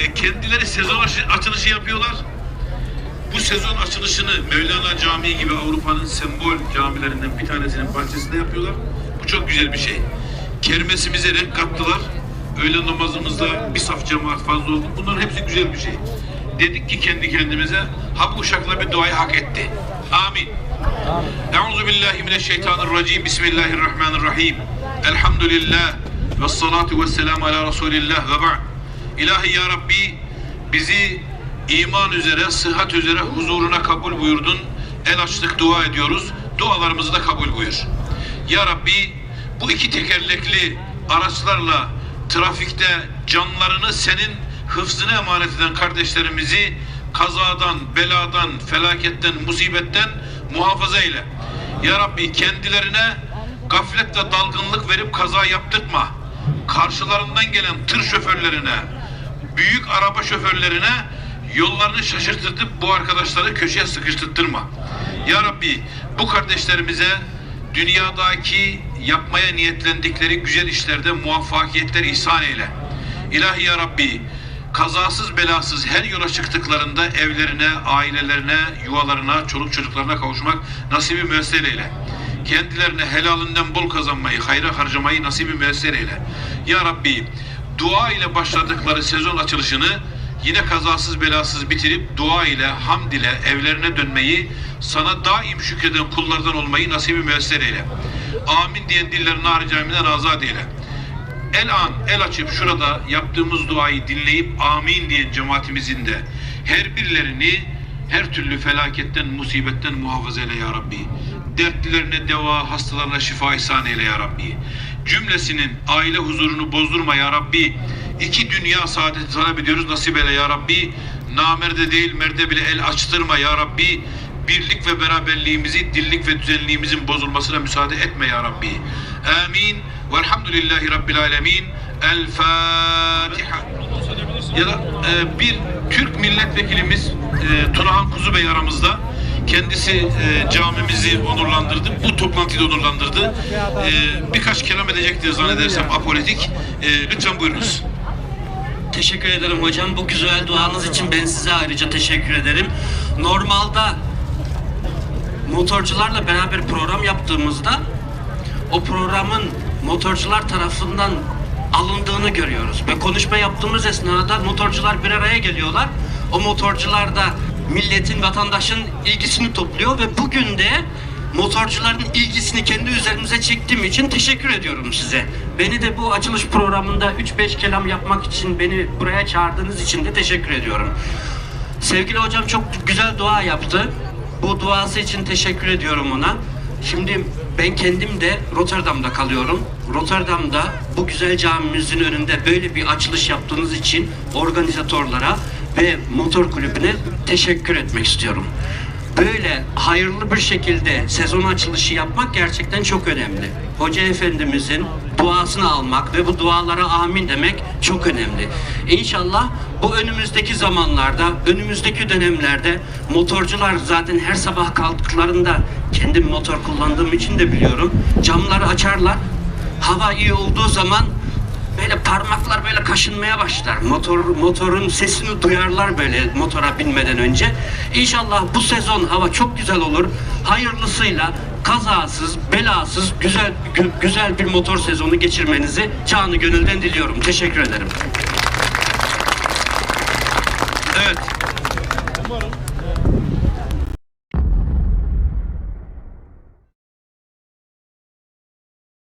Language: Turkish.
e, kendileri sezon açılışı yapıyorlar. Bu sezon açılışını Mevlana Camii gibi Avrupa'nın sembol camilerinden bir tanesinin bahçesinde yapıyorlar. Bu çok güzel bir şey. Kermesimize renk kattılar. Öğle namazımızda bir saf cemaat fazla oldu. Bunların hepsi güzel bir şey. Dedik ki kendi kendimize ha uşakla bir duayı hak etti. Amin. Euzu billahi mineşşeytanirracim. Bismillahirrahmanirrahim. Elhamdülillah ve salatu ve selamu ala Resulillah ve ba'd. İlahi ya Rabbi bizi iman üzere, sıhhat üzere huzuruna kabul buyurdun. El açtık dua ediyoruz. Dualarımızı da kabul buyur. Ya Rabbi bu iki tekerlekli araçlarla trafikte canlarını senin hıfzına emanet eden kardeşlerimizi kazadan, beladan, felaketten, musibetten muhafaza eyle. Ya Rabbi kendilerine gafletle dalgınlık verip kaza yaptırtma. Karşılarından gelen tır şoförlerine, büyük araba şoförlerine yollarını şaşırtıp bu arkadaşları köşeye sıkıştırtma. Ya Rabbi bu kardeşlerimize dünyadaki yapmaya niyetlendikleri güzel işlerde muvaffakiyetler ihsan eyle. İlahi ya Rabbi kazasız belasız her yola çıktıklarında evlerine, ailelerine, yuvalarına, çoluk çocuklarına kavuşmak nasibi müessir eyle. Kendilerine helalinden bol kazanmayı, hayra harcamayı nasibi müessir eyle. Ya Rabbi dua ile başladıkları sezon açılışını yine kazasız belasız bitirip dua ile, hamd ile evlerine dönmeyi, sana daim şükreden kullardan olmayı nasibi müessir eyle. Amin diyen dillerini haricaminden azat eyle. El an, el açıp şurada yaptığımız duayı dinleyip amin diyen cemaatimizin de her birilerini her türlü felaketten, musibetten muhafaza eyle ya Rabbi. Dertlilerine deva, hastalarına şifa ihsan eyle ya Rabbi. Cümlesinin aile huzurunu bozdurma ya Rabbi. İki dünya saadeti talep ediyoruz nasip eyle ya Rabbi. Namerde değil merde bile el açtırma ya Rabbi. Birlik ve beraberliğimizi, dillik ve düzenliğimizin bozulmasına müsaade etme ya Rabbi. Amin. Velhamdülillahi Rabbil Alemin. El Fatiha. Ya da e, bir Türk milletvekilimiz e, Tunahan Kuzu Bey aramızda. Kendisi e, camimizi onurlandırdı. Bu toplantıyı da onurlandırdı. E, birkaç kelam edecektir zannedersem apolitik. E, lütfen buyurunuz. Teşekkür ederim hocam. Bu güzel duanız için ben size ayrıca teşekkür ederim. Normalde motorcularla beraber program yaptığımızda o programın motorcular tarafından alındığını görüyoruz. Ve konuşma yaptığımız esnada motorcular bir araya geliyorlar. O motorcular da milletin, vatandaşın ilgisini topluyor ve bugün de motorcuların ilgisini kendi üzerimize çektiğim için teşekkür ediyorum size. Beni de bu açılış programında 3-5 kelam yapmak için beni buraya çağırdığınız için de teşekkür ediyorum. Sevgili hocam çok güzel dua yaptı. Bu duası için teşekkür ediyorum ona. Şimdi ben kendim de Rotterdam'da kalıyorum. Rotterdam'da bu güzel camimizin önünde böyle bir açılış yaptığınız için organizatörlara ve motor kulübüne teşekkür etmek istiyorum. Böyle hayırlı bir şekilde sezon açılışı yapmak gerçekten çok önemli. Hoca Efendimizin duasını almak ve bu dualara amin demek çok önemli. İnşallah bu önümüzdeki zamanlarda, önümüzdeki dönemlerde motorcular zaten her sabah kalktıklarında kendim motor kullandığım için de biliyorum. Camları açarlar. Hava iyi olduğu zaman böyle parmaklar böyle kaşınmaya başlar. Motor motorun sesini duyarlar böyle motora binmeden önce. İnşallah bu sezon hava çok güzel olur. Hayırlısıyla kazasız, belasız, güzel gü- güzel bir motor sezonu geçirmenizi canı gönülden diliyorum. Teşekkür ederim. Evet.